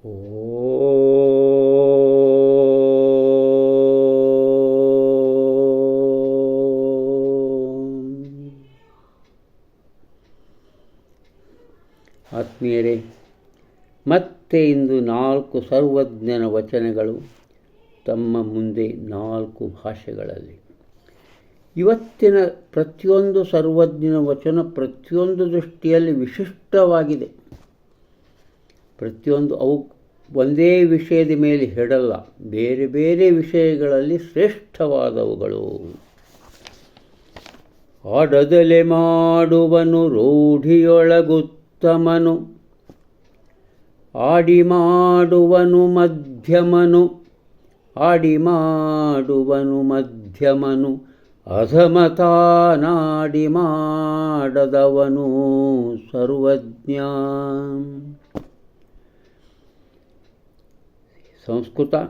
ಆತ್ಮೀಯರೇ, ಮತ್ತೆ ಇಂದು ನಾಲ್ಕು ಸರ್ವಜ್ಞನ ವಚನಗಳು, ತಮ್ಮ ಮುಂದೆ ನಾಲ್ಕು ಭಾಷೆಗಳಲ್ಲಿ. ಇವತ್ತಿನ ಪ್ರತಿಯೊಂದು ಸರ್ವಜ್ಞನ ವಚನ ಪ್ರತಿಯೊಂದು ದೃಷ್ಟಿಯಲ್ಲಿ ವಿಶಿಷ್ಟವಾಗಿದೆ. ಪ್ರತಿಯೊಂದು ಅವು ಒಂದೇ ವಿಷಯದ ಮೇಲೆ ಹೆಡಲ್ಲ ಬೇರೆ ಬೇರೆ ವಿಷಯಗಳಲ್ಲಿ ಶ್ರೇಷ್ಠವಾದವುಗಳು. ಆಡದಲೆ ಮಾಡುವನು ರೂಢಿಯೊಳಗುತ್ತಮನು. ಆಡಿ ಮಾಡುವನು ಮಧ್ಯಮನು. ಆಡಿ ಮಾಡುವನು ಮಧ್ಯಮನು. ಅಧಮತಾನಾಡಿ ಮಾಡದವನು ಸರ್ವಜ್ಞ. సంస్కృత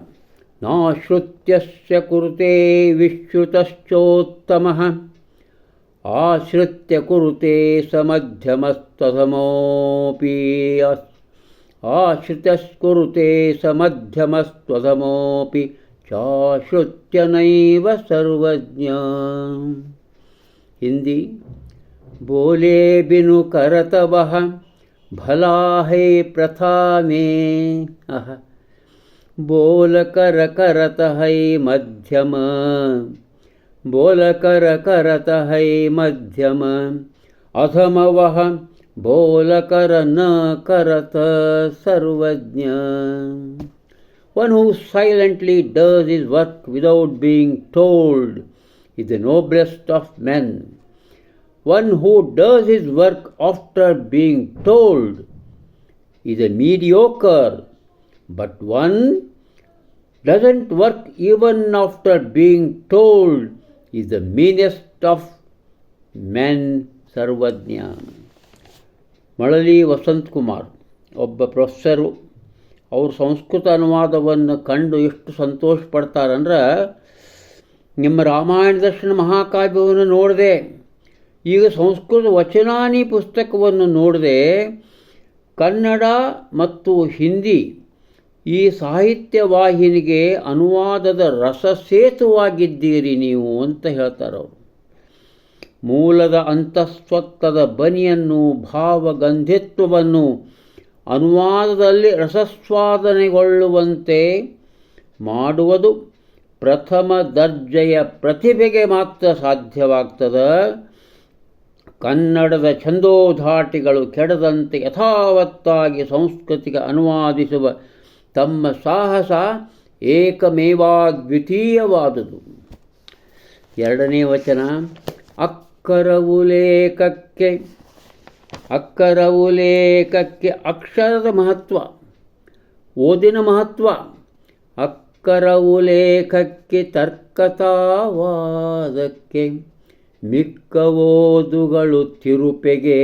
నాశ్రుత్య కురుతే విశ్రుతశ్చోత్తమ. ఆశ్రిత్య కురుతే సమధ్యమస్త్వమోపి ఆశ్రితస్కురుతే సమధ్యమస్త్వమోపి చాశ్రుత్య నైవ సర్వజ్ఞ. హిందీ बोले बिनु करतव भला है प्रथा में अह बोल कर करत है मध्यम। बोल कर करत है मध्यम। अथम वह बोल कर न करत Sarvajna. One who silently does his work without being told is the noblest of man one who does his work after being told is a mediocre but one doesn't work even after being told is the meanest of men Sarvajna Malali Vasanth Kumar, ಒಬ್ಬ professor, ಅವರು ಸಂಸ್ಕೃತ ಅನುವಾದವನ್ನು ಕಂಡು ಎಷ್ಟು ಸಂತೋಷ ಪಡ್ತಾರಂದ್ರೆ, ನಿಮ್ಮ ರಾಮಾಯಣ ದರ್ಶನ ಮಹಾಕಾವ್ಯವನ್ನು ನೋಡಿದೆ, ಈಗ ಸಂಸ್ಕೃತ ವಚನಾನಿ ಪುಸ್ತಕವನ್ನು ನೋಡಿದೆ, ಕನ್ನಡ ಮತ್ತು ಹಿಂದಿ ಈ ಸಾಹಿತ್ಯ ವಾಹಿನಿಗೆ ಅನುವಾದದ ರಸ ಸೇತುವಾಗಿದ್ದೀರಿ ನೀವು ಅಂತ ಹೇಳ್ತಾರೆ ಅವರು ಮೂಲದ ಅಂತಸ್ವತ್ತದ ಬನಿಯನ್ನು, ಭಾವಗಂಧಿತ್ವವನ್ನು, ಅನುವಾದದಲ್ಲಿ ರಸಸ್ವಾದನೆಗೊಳ್ಳುವಂತೆ ಮಾಡುವುದು ಪ್ರಥಮ ದರ್ಜೆಯ ಪ್ರತಿಭೆಗೆ ಮಾತ್ರ ಸಾಧ್ಯವಾಗ್ತದೆ. ಕನ್ನಡದ ಛಂದೋಧಾಟಿಗಳು ಕೆಡದಂತೆ ಯಥಾವತ್ತಾಗಿ ಸಂಸ್ಕೃತಿಗೆ ಅನುವಾದಿಸುವ ತಮ್ಮ ಸಾಹಸ ಏಕಮೇವಾದ್ವಿತೀಯವಾದುದು. ಎರಡನೇ ವಚನ, ಅಕ್ಕರವು ಲೇಖಕ್ಕೆ ಅಕ್ಕರವು ಲೇಖಕ್ಕೆ ಅಕ್ಷರದ ಮಹತ್ವ, ಓದಿನ ಮಹತ್ವ, ಅಕ್ಕರವು ಲೇಖಕ್ಕೆ ತರ್ಕತಾವಾದಕ್ಕೆ, ಮಿಕ್ಕ ಓದುಗಳು ತಿರುಪೆಗೆ,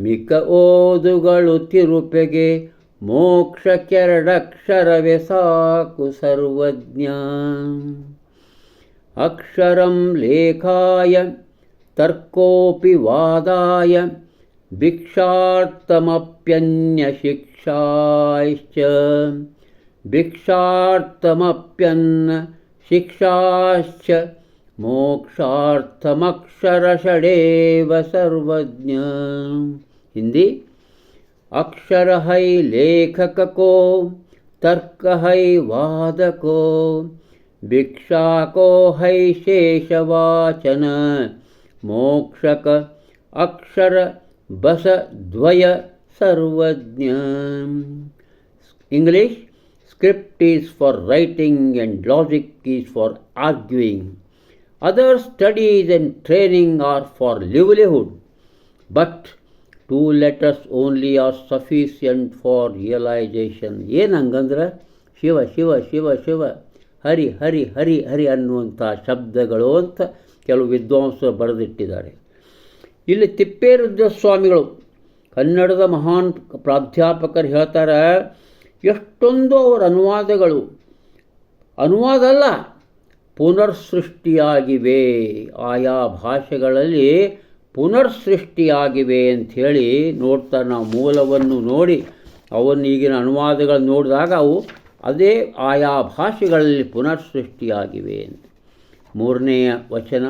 ಮಿಕ್ಕ ಓದುಗಳು ತಿರುಪೆಗೆ मोक्षकिरडक्षरव्यसाकु सर्वज्ञा अक्षरं लेखाय तर्कोऽपि वादाय भिक्षार्थमप्यन्यशिक्षाश्च। भिक्षार्थमप्यन्न शिक्षाश्च मोक्षार्थमक्षरषडेव सर्वज्ञ। हिन्दी अक्षर है लेखक को तर्क है वादको भिक्षा को है शेषवाचन, मोक्षक अक्षर बस द्वय Sarvajna. English script is for writing and logic is for arguing other studies and training are for livelihood but two letters only are sufficient for realisation ಏನು ಹಂಗಂದ್ರೆ, ಶಿವ ಶಿವ ಶಿವ ಶಿವ, ಹರಿ ಹರಿ ಹರಿ ಹರಿ ಅನ್ನುವಂಥ ಶಬ್ದಗಳು ಅಂತ ಕೆಲವು ವಿದ್ವಾಂಸರು ಬರೆದಿಟ್ಟಿದ್ದಾರೆ. ಇಲ್ಲಿ ತಿಪ್ಪೇರುದ್ರ ಸ್ವಾಮಿಗಳು ಕನ್ನಡದ ಮಹಾನ್ ಪ್ರಾಧ್ಯಾಪಕರು ಹೇಳ್ತಾರೆ, ಎಷ್ಟೊಂದು ಅವರ ಅನುವಾದಗಳು, ಅನುವಾದ ಅಲ್ಲ, ಪುನರ್ಸೃಷ್ಟಿಯಾಗಿವೆ. ಆಯಾ ಭಾಷೆಗಳಲ್ಲಿ ಪುನರ್ಸೃಷ್ಟಿಯಾಗಿವೆ ಅಂಥೇಳಿ ನೋಡ್ತಾ ನಾವು ಮೂಲವನ್ನು ನೋಡಿ ಅವನ್ನು ಈಗಿನ ಅನುವಾದಗಳನ್ನು ನೋಡಿದಾಗ ಅವು ಅದೇ ಆಯಾ ಭಾಷೆಗಳಲ್ಲಿ ಪುನರ್ ಸೃಷ್ಟಿಯಾಗಿವೆ ಅಂತ. ಮೂರನೆಯ ವಚನ,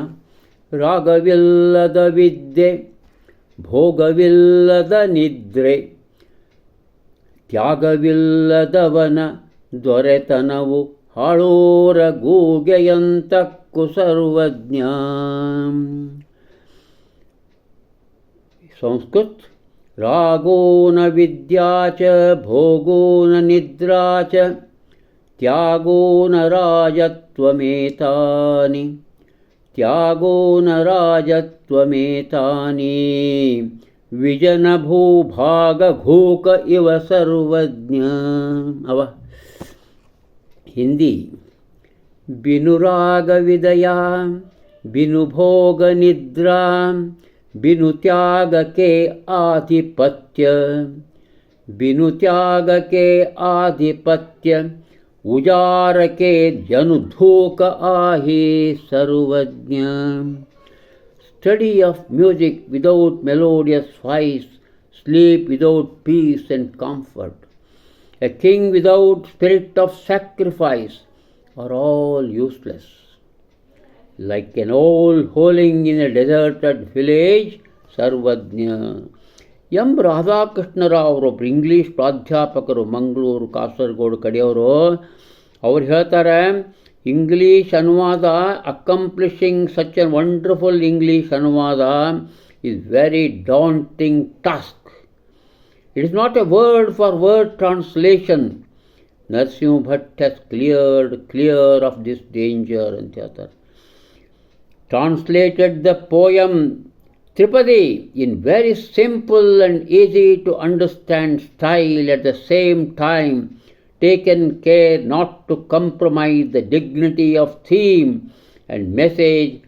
ರಾಗವಿಲ್ಲದ ವಿದ್ಯೆ, ಭೋಗವಿಲ್ಲದ ನಿದ್ರೆ, ತ್ಯಾಗವಿಲ್ಲದವನ ದೊರೆತನವು ಹಾಳೋರ ಗೂಗೆಯಂತಕ್ಕು ಸರ್ವಜ್ಞ. संस्कृत रागो न विद्या च भोगो न निद्रा च त्यागो न राजत्वमेतानि त्यागो न राजत्वमेतानि विजनभूभागघूक इव सर्वज्ञ। अव। हिन्दी। विनुरागविदया विनुभोगनिद्रा विनुत्याग के आधिपत्य। विनुत्याग के आधिपत्य। उजार के जनुधोक आहे Sarvajna. Study of music without melodious voice sleep without peace and comfort a king without spirit of sacrifice are all useless like an old holing in a deserted village Sarvajna M Radhakrishnarao ಅವರೊಬ್ಬರು English ಪ್ರಾಧ್ಯಾಪಕರು ಮಂಗಳೂರು ಕಾಸರಗೋಡು ಕಡೆಯವರು ಅವ್ರು ಹೇಳ್ತಾರೆ English ಅನುವಾದ accomplishing such a wonderful English ಅನುವಾದ is very daunting task. It is not a word for word translation. Narsimha Bhatt has cleared clear of this danger ಅಂತ ಹೇಳ್ತಾರೆ translated the poem Tripadi in very simple and easy to understand style at the same time, taken care not to compromise the dignity of theme and message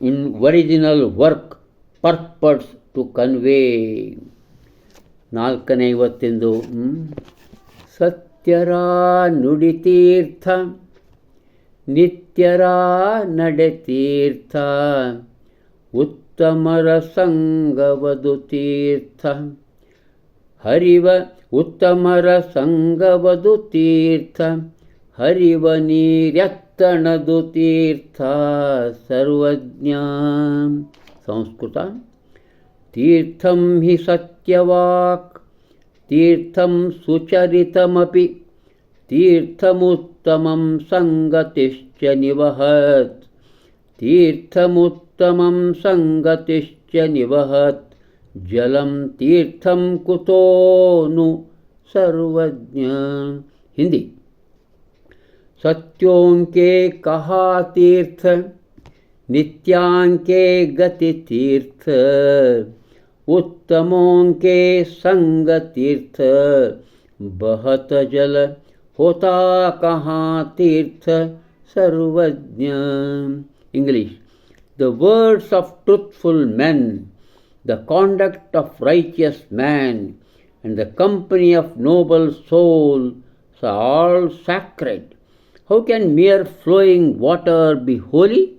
in original work purpose to convey. ನಾಲ್ಕನೇ ಇವತ್ತಿಂದು ಹ್ಮ್? ಸತ್ಯರ ನುಡಿತೀರ್ಥ ನಿತ್ಯರ ನಡೆತೀರ್ಥ ಉತ್ತಮರ ಸಂಗವದು ತೀರ್ಥ ಹರಿವ ಉತ್ತಮರ ಸಂಗವದು ತೀರ್ಥ ಹರಿವ ನೀರ್ಯತ್ತಣದು ತೀರ್ಥ ಸರ್ವಜ್ಞ ಸಂಸ್ಕೃತ तीर्थं हि सत्यवाक् तीर्थं सुचरितमपि तीर्थमुत्तमं सङ्गतिश्च निवहत्। तीर्थमुत्तमं सङ्गतिश्च निवहत्। जलं तीर्थं कुतो नु सर्वज्ञ। हिंदी। सत्योऽङ्के कहा तीर्थ नित्यांके गति तीर्थ उत्तमोंके संग तीर्थ बहत जल होता कहाँ तीर्थ Sarvajna. English. The words of truthful men, the conduct of righteous man, and the company of noble souls are all sacred. How can mere flowing water be holy?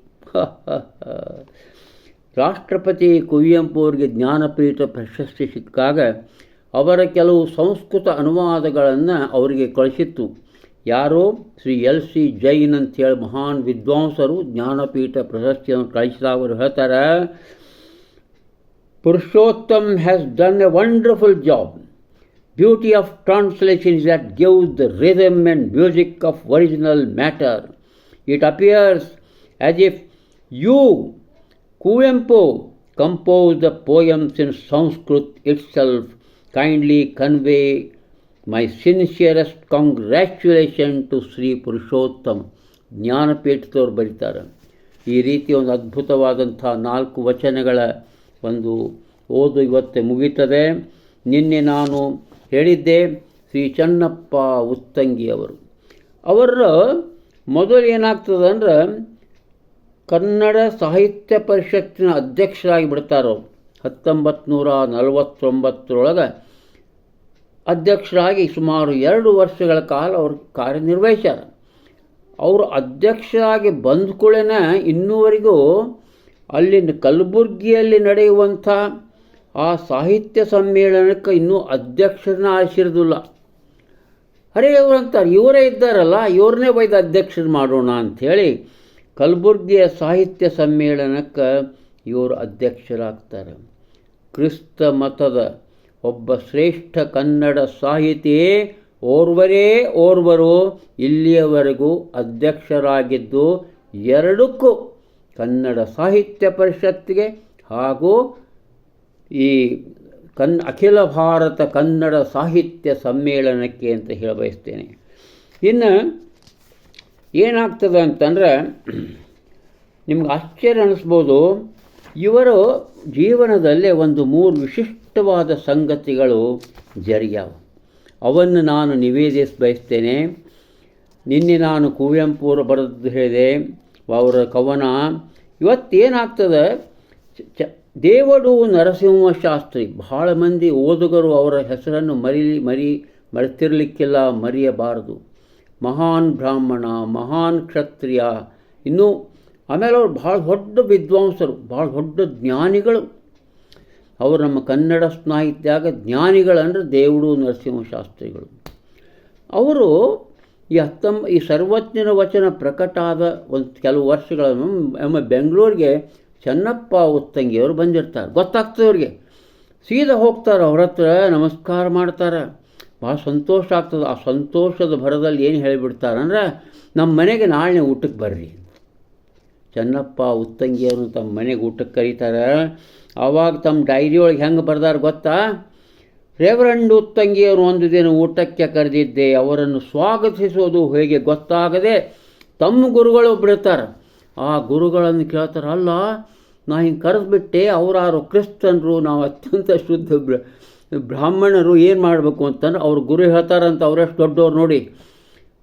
ರಾಷ್ಟ್ರಪತಿ ಕುವೆಂಪುವರಿಗೆ ಜ್ಞಾನಪೀಠ ಪ್ರಶಸ್ತಿ ಸಿಕ್ಕಾಗ ಅವರ ಕೆಲವು ಸಂಸ್ಕೃತ ಅನುವಾದಗಳನ್ನು ಅವರಿಗೆ ಕಳಿಸಿತ್ತು ಯಾರೋ ಶ್ರೀ ಎಲ್ ಸಿ ಜೈನ್ ಅಂತೇಳಿ ಮಹಾನ್ ವಿದ್ವಾಂಸರು ಜ್ಞಾನಪೀಠ ಪ್ರಶಸ್ತಿಯನ್ನು ಕಳಿಸಿದಾಗ ಅವರು ಹೇಳ್ತಾರೆ Purushottam has done a wonderful job beauty of translation is that gives the rhythm and music of original matter it appears as if you, Kuvempu, composed the poems in Sanskrit itself, kindly convey my sincerest congratulation to Shri Purushottam ಜ್ಞಾನಪೀಠದವ್ರು ಬರೀತಾರೆ ಈ ರೀತಿ ಒಂದು ಅದ್ಭುತವಾದಂಥ ನಾಲ್ಕು ವಚನಗಳ ಒಂದು ಓದು ಇವತ್ತೇ ಮುಗೀತದೆ. ನಿನ್ನೆ ನಾನು ಹೇಳಿದ್ದೆ ಶ್ರೀ ಚನ್ನಪ್ಪ ಉತ್ತಂಗಿಯವರು ಅವರ. ಮೊದಲು ಏನಾಗ್ತದೆ ಅಂದ್ರೆ ಕನ್ನಡ ಸಾಹಿತ್ಯ ಪರಿಷತ್ತಿನ ಅಧ್ಯಕ್ಷರಾಗಿ ಬಿಡ್ತಾರೋ ಹತ್ತೊಂಬತ್ತು ನೂರ ನಲವತ್ತೊಂಬತ್ತರೊಳಗೆ ಅಧ್ಯಕ್ಷರಾಗಿ ಸುಮಾರು ಎರಡು ವರ್ಷಗಳ ಕಾಲ ಅವರು ಕಾರ್ಯನಿರ್ವಹಿಸ್ಯಾರ. ಅವರು ಅಧ್ಯಕ್ಷರಾಗಿ ಬಂದ ಕೂಡಲೇ ಇನ್ನೂವರೆಗೂ ಅಲ್ಲಿನ ಕಲಬುರಗಿಯಲ್ಲಿ ನಡೆಯುವಂಥ ಆ ಸಾಹಿತ್ಯ ಸಮ್ಮೇಳನಕ್ಕೆ ಇನ್ನೂ ಅಧ್ಯಕ್ಷರನ್ನ ಆರಿಸಿರೋದಿಲ್ಲ. ಅರೇ, ಇವ್ರು ಅಂತಾರೆ, ಇವರೇ ಇದ್ದಾರಲ್ಲ, ಇವ್ರನ್ನೇ ಬೈದು ಅಧ್ಯಕ್ಷರು ಮಾಡೋಣ ಅಂಥೇಳಿ ಕಲಬುರಗಿಯ ಸಾಹಿತ್ಯ ಸಮ್ಮೇಳನಕ್ಕೆ ಇವರು ಅಧ್ಯಕ್ಷರಾಗ್ತಾರೆ. ಕ್ರಿಸ್ತ ಮತದ ಒಬ್ಬ ಶ್ರೇಷ್ಠ ಕನ್ನಡ ಸಾಹಿತಿ ಓರ್ವರೇ ಓರ್ವರು ಇಲ್ಲಿಯವರೆಗೂ ಅಧ್ಯಕ್ಷರಾಗಿದ್ದು ಎರಡಕ್ಕೂ ಕನ್ನಡ ಸಾಹಿತ್ಯ ಪರಿಷತ್ತಿಗೆ ಹಾಗೂ ಈ ಕನ್, ಅಖಿಲ ಭಾರತ ಕನ್ನಡ ಸಾಹಿತ್ಯ ಸಮ್ಮೇಳನಕ್ಕೆ ಅಂತ ಹೇಳ ಬಯಸ್ತೇನೆ ಇನ್ನು ಏನಾಗ್ತದೆ ಅಂತಂದ್ರೆ ನಿಮ್ಗೆ ಆಶ್ಚರ್ಯ ಅನ್ನಿಸ್ಬೋದು ಇವರು ಜೀವನದಲ್ಲೇ ಒಂದು ಮೂರು ವಿಶಿಷ್ಟವಾದ ಸಂಗತಿಗಳು ಜರಿಯಾವ. ಅವನ್ನು ನಾನು ನಿವೇದಿಸ ಬಯಸ್ತೇನೆ ನಿನ್ನೆ ನಾನು ಕುವೆಂಪುರ ಬರೆದು ಹೇಳಿದೆ, ಅವರ ಕವನ. ಇವತ್ತೇನಾಗ್ತದೆ? ಚ ದೇವಡು ನರಸಿಂಹ ಶಾಸ್ತ್ರಿ ಬಹಳ ಮಂದಿ ಓದುಗರು ಅವರ ಹೆಸರನ್ನು ಮರಿಲಿ ಮರಿ, ಮರೆತಿರಲಿಕ್ಕಿಲ್ಲ, ಮರೆಯಬಾರದು. ಮಹಾನ್ ಬ್ರಾಹ್ಮಣ, ಮಹಾನ್ ಕ್ಷತ್ರಿಯ. ಇನ್ನೂ ಆಮೇಲೆ ಅವರು ಭಾಳ ದೊಡ್ಡ ವಿದ್ವಾಂಸರು ಭಾಳ ದೊಡ್ಡ ಜ್ಞಾನಿಗಳು. ಅವರು ನಮ್ಮ ಕನ್ನಡ ಸ್ನಾಹಿತ್ಯಾಗ ಜ್ಞಾನಿಗಳಂದರೆ ದೇವುಡು ನರಸಿಂಹ ಶಾಸ್ತ್ರಿಗಳು ಅವರು ಈ ಹತ್ತೊಂಬ, ಈ ಸರ್ವಜ್ಞನ ವಚನ ಪ್ರಕಟ ಆದ ಒಂದು ಕೆಲವು ವರ್ಷಗಳನ್ನು ನಮ್ಮ ಬೆಂಗಳೂರಿಗೆ ಚೆನ್ನಪ್ಪ ಉತ್ತಂಗಿಯವರು ಬಂದಿರ್ತಾರೆ. ಗೊತ್ತಾಗ್ತದವ್ರಿಗೆ ಸೀದಾ ಹೋಗ್ತಾರೆ, ಅವ್ರ ಹತ್ರ ನಮಸ್ಕಾರ ಮಾಡ್ತಾರೆ. ಭಾಳ ಸಂತೋಷ ಆಗ್ತದೆ. ಆ ಸಂತೋಷದ ಭರದಲ್ಲಿ ಏನು ಹೇಳಿಬಿಡ್ತಾರೆ ಅಂದ್ರೆ, ನಮ್ಮ ಮನೆಗೆ ನಾಳೆ ಊಟಕ್ಕೆ ಬರ್ರಿ. ಚೆನ್ನಪ್ಪ ಉತ್ತಂಗಿಯವರು ತಮ್ಮ ಮನೆಗೆ ಊಟಕ್ಕೆ ಕರೀತಾರೆ. ಆವಾಗ ತಮ್ಮ ಡೈರಿ ಒಳಗೆ ಹೆಂಗೆ ಬರ್ದಾರ ಗೊತ್ತಾ? ರೇವರಂಡು ಉತ್ತಂಗಿಯವರು ಒಂದು ದಿನ ಊಟಕ್ಕೆ ಕರೆದಿದ್ದೆ, ಅವರನ್ನು ಸ್ವಾಗತಿಸೋದು ಹೇಗೆ ಗೊತ್ತಾಗದೆ ತಮ್ಮ ಗುರುಗಳು ಬಿಡ್ತಾರೆ. ಆ ಗುರುಗಳನ್ನು ಕೇಳ್ತಾರಲ್ಲ ನಾ ಹಿಂಗೆ ಕರೆದ್ಬಿಟ್ಟೆ, ಅವರಾರು ಕ್ರಿಸ್ತನರು, ನಾವು ಅತ್ಯಂತ ಶುದ್ಧ ಬ್ರಾಹ್ಮಣರು, ಏನು ಮಾಡಬೇಕು? ಅಂತಂದ್ರೆ ಅವ್ರ ಗುರು ಹೇಳ್ತಾರಂತ ಅವರೆಷ್ಟು ದೊಡ್ಡವ್ರು ನೋಡಿ.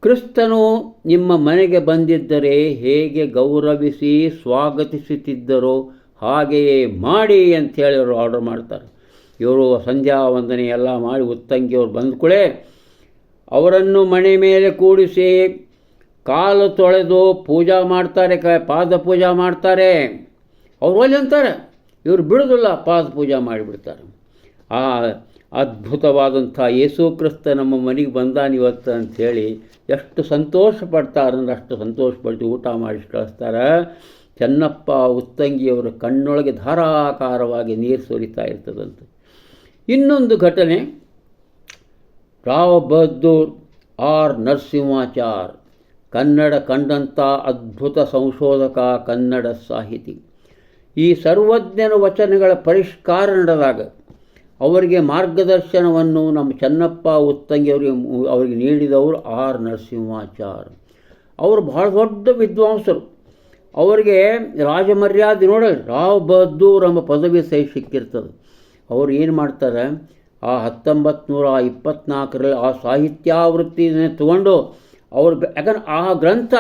ಕ್ರಿಸ್ತನು ನಿಮ್ಮ ಮನೆಗೆ ಬಂದಿದ್ದರೆ ಹೇಗೆ ಗೌರವಿಸಿ ಸ್ವಾಗತಿಸುತ್ತಿದ್ದರೋ ಹಾಗೆಯೇ ಮಾಡಿ ಅಂಥೇಳಿ ಅವರು ಆರ್ಡರ್ ಮಾಡ್ತಾರೆ. ಇವರು ಸಂಧ್ಯಾ ವಂದನೆ ಎಲ್ಲ ಮಾಡಿ ಉತ್ತಂಗಿಯವ್ರು ಬಂದ ಕೂಡಲೇ ಅವರನ್ನು ಮನೆ ಮೇಲೆ ಕೂಡಿಸಿ ಕಾಲು ತೊಳೆದು ಪೂಜಾ ಮಾಡ್ತಾರೆ, ಕ ಪಾದ ಪೂಜಾ ಮಾಡ್ತಾರೆ. ಅವ್ರು ಒಲೆ ಅಂತಾರೆ, ಇವರು ಬಿಡೋದಿಲ್ಲ, ಪಾದ ಪೂಜಾ ಮಾಡಿಬಿಡ್ತಾರೆ. ಆ ಅದ್ಭುತವಾದಂಥ ಯೇಸು ಕ್ರಿಸ್ತ ನಮ್ಮ ಮನೆಗೆ ಬಂದಾನ ಇವತ್ತು ಅಂಥೇಳಿ ಎಷ್ಟು ಸಂತೋಷ ಪಡ್ತಾರಂದ್ರೆ ಅಷ್ಟು ಸಂತೋಷ ಪಡ್ತೀವಿ ಊಟ ಮಾಡಿ ಕಳಿಸ್ತಾರೆ. ಚೆನ್ನಪ್ಪ ಉತ್ತಂಗಿಯವರ ಕಣ್ಣೊಳಗೆ ಧಾರಾಕಾರವಾಗಿ ನೀರು ಸುರಿತಾ ಇರ್ತದಂತೆ. ಇನ್ನೊಂದು ಘಟನೆ ರಾವ್ ಬಹದ್ದೂರ್ ಆರ್ ನರಸಿಂಹಾಚಾರ್, ಕನ್ನಡ ಕಂಡಂಥ ಅದ್ಭುತ ಸಂಶೋಧಕ ಕನ್ನಡ ಸಾಹಿತಿ. ಈ ಸರ್ವಜ್ಞನ ವಚನಗಳ ಪರಿಷ್ಕಾರ ನಡೆದಾಗ ಅವರಿಗೆ ಮಾರ್ಗದರ್ಶನವನ್ನು ನಮ್ಮ ಚೆನ್ನಪ್ಪ ಉತ್ತಂಗಿಯವರಿಗೆ ಅವರಿಗೆ ನೀಡಿದವರು ಆರ್ ನರಸಿಂಹಾಚಾರ್. ಅವರು ಬಹಳ ದೊಡ್ಡ ವಿದ್ವಾಂಸರು. ಅವರಿಗೆ ರಾಜಮರ್ಯಾದೆ ನೋಡಿ ರಾವ್ ಬಹದ್ದೂರ್ ಎಂಬ ಪದವಿ ಸಹಿ ಸಿಕ್ಕಿರ್ತದೆ. ಅವರು ಏನು ಮಾಡ್ತಾರೆ, ಆ ಹತ್ತೊಂಬತ್ತು ನೂರ ಇಪ್ಪತ್ತ್ನಾಲ್ಕರಲ್ಲಿ ಆ ಸಾಹಿತ್ಯಾವೃತ್ತಿನ ತಗೊಂಡು ಅವರು ಯಾಕಂದ್ರೆ ಆ ಗ್ರಂಥ,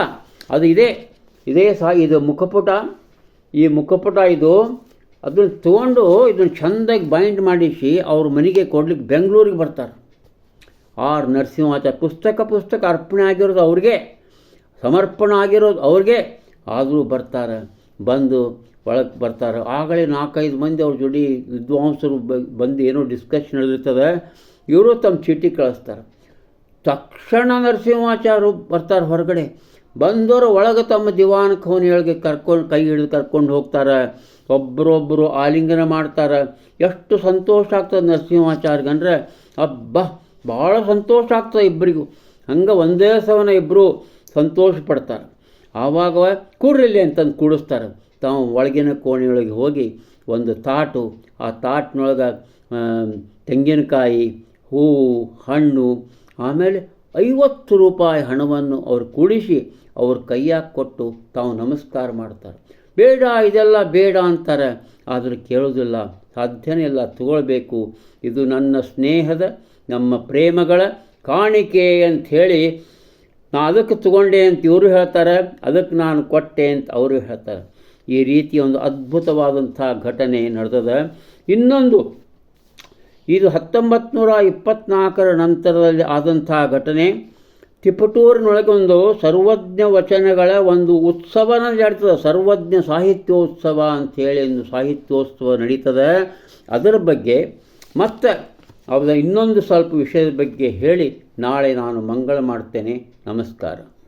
ಅದು ಇದೇ ಇದೇ ಸಹ ಇದು ಮುಖಪುಟ. ಈ ಮುಖಪುಟ ಇದು ಅದನ್ನು ತೊಗೊಂಡು ಇದನ್ನು ಚೆಂದಾಗಿ ಬೈಂಡ್ ಮಾಡಿಸಿ ಅವ್ರ ಮನೆಗೆ ಕೊಡ್ಲಿಕ್ಕೆ ಬೆಂಗಳೂರಿಗೆ ಬರ್ತಾರೆ. ಆರ್ ನರಸಿಂಹಾಚಾರ್ಯ ಪುಸ್ತಕ ಪುಸ್ತಕ ಅರ್ಪಣೆ ಆಗಿರೋದು ಅವ್ರಿಗೆ, ಸಮರ್ಪಣೆ ಆಗಿರೋದು ಅವ್ರಿಗೆ. ಆದರೂ ಬರ್ತಾರೆ, ಬಂದು ಒಳಗೆ ಬರ್ತಾರೆ. ಆಗಲೇ ನಾಲ್ಕೈದು ಮಂದಿ ಅವ್ರ ಜೋಡಿ ವಿದ್ವಾಂಸರು ಬಂದು ಏನೋ ಡಿಸ್ಕಷನ್ ನಡೆದಿರ್ತದೆ ಇವರು ತಮ್ಮ ಚೀಟಿ ಕಳಿಸ್ತಾರೆ. ತಕ್ಷಣ ನರಸಿಂಹಾಚಾರ್ಯರು ಬರ್ತಾರೆ ಹೊರಗಡೆ. ಬಂದವರು ಒಳಗೆ ತಮ್ಮ ದಿವಾನ ಒಳಗೆ ಕರ್ಕೊಂಡು, ಕೈ ಹಿಡಿದು ಕರ್ಕೊಂಡು ಹೋಗ್ತಾರೆ. ಒಬ್ಬರೊಬ್ಬರು ಆಲಿಂಗನ ಮಾಡ್ತಾರೆ. ಎಷ್ಟು ಸಂತೋಷ ಆಗ್ತದೆ ನರಸಿಂಹಾಚಾರ್ಯಗಂದ್ರೆ ಅಬ್ಬಾ, ಭಾಳ ಸಂತೋಷ ಆಗ್ತದೆ ಇಬ್ಬರಿಗೂ. ಹಂಗೆ ಒಂದೇ ಸವನ ಇಬ್ಬರು ಸಂತೋಷ ಪಡ್ತಾರೆ. ಆವಾಗ ಕೂಡ್ರಿಲ್ಲಿ ಅಂತಂದು ಕೂಡಿಸ್ತಾರೆ. ತಾವು ಒಳಗಿನ ಕೋಣೆಯೊಳಗೆ ಹೋಗಿ ಒಂದು ತಾಟು, ಆ ತಾಟಿನೊಳಗೆ ತೆಂಗಿನಕಾಯಿ ಹೂವು ಹಣ್ಣು, ಆಮೇಲೆ ಐವತ್ತು ರೂಪಾಯಿ ಹಣವನ್ನು ಅವ್ರು ಕೂಡಿಸಿ ಅವ್ರ ಕೈಯಾಗ ಕೊಟ್ಟು ತಾವು ನಮಸ್ಕಾರ ಮಾಡ್ತಾರೆ. ಬೇಡ, ಇದೆಲ್ಲ ಬೇಡ ಅಂತಾರೆ. ಆದರೆ ಕೇಳೋದಿಲ್ಲ ಸಾಧ್ಯನೇ ಇಲ್ಲ. ತಗೊಳ್ಬೇಕು. ಇದು ನನ್ನ ಸ್ನೇಹದ, ನಮ್ಮ ಪ್ರೇಮಗಳ ಕಾಣಿಕೆ ಅಂಥೇಳಿ ನಾ ಅದಕ್ಕೆ ತಗೊಂಡೆ ಅಂತ ಇವರು ಹೇಳ್ತಾರೆ, ಅದಕ್ಕೆ ನಾನು ಕೊಟ್ಟೆ ಅಂತ ಅವರು ಹೇಳ್ತಾರೆ. ಈ ರೀತಿ ಒಂದು ಅದ್ಭುತವಾದಂಥ ಘಟನೆ ನಡೆದದ. ಇನ್ನೊಂದು, ಇದು ಹತ್ತೊಂಬತ್ತು ನೂರ ಇಪ್ಪತ್ತ್ನಾಲ್ಕರ ನಂತರದಲ್ಲಿ ಆದಂಥ ಘಟನೆ. ತಿಪಟೂರಿನೊಳಗೆ ಒಂದು ಸರ್ವಜ್ಞ ವಚನಗಳ ಒಂದು ಉತ್ಸವ ನಡೀತದೆ ಸರ್ವಜ್ಞ ಸಾಹಿತ್ಯೋತ್ಸವ ಅಂಥೇಳಿ ಒಂದು ಸಾಹಿತ್ಯೋತ್ಸವ ನಡೀತದೆ. ಅದರ ಬಗ್ಗೆ ಮತ್ತು ಅವರ ಇನ್ನೊಂದು ಸ್ವಲ್ಪ ವಿಷಯದ ಬಗ್ಗೆ ಹೇಳಿ ನಾಳೆ ನಾನು ಮಂಗಳ ಮಾಡ್ತೇನೆ. ನಮಸ್ಕಾರ.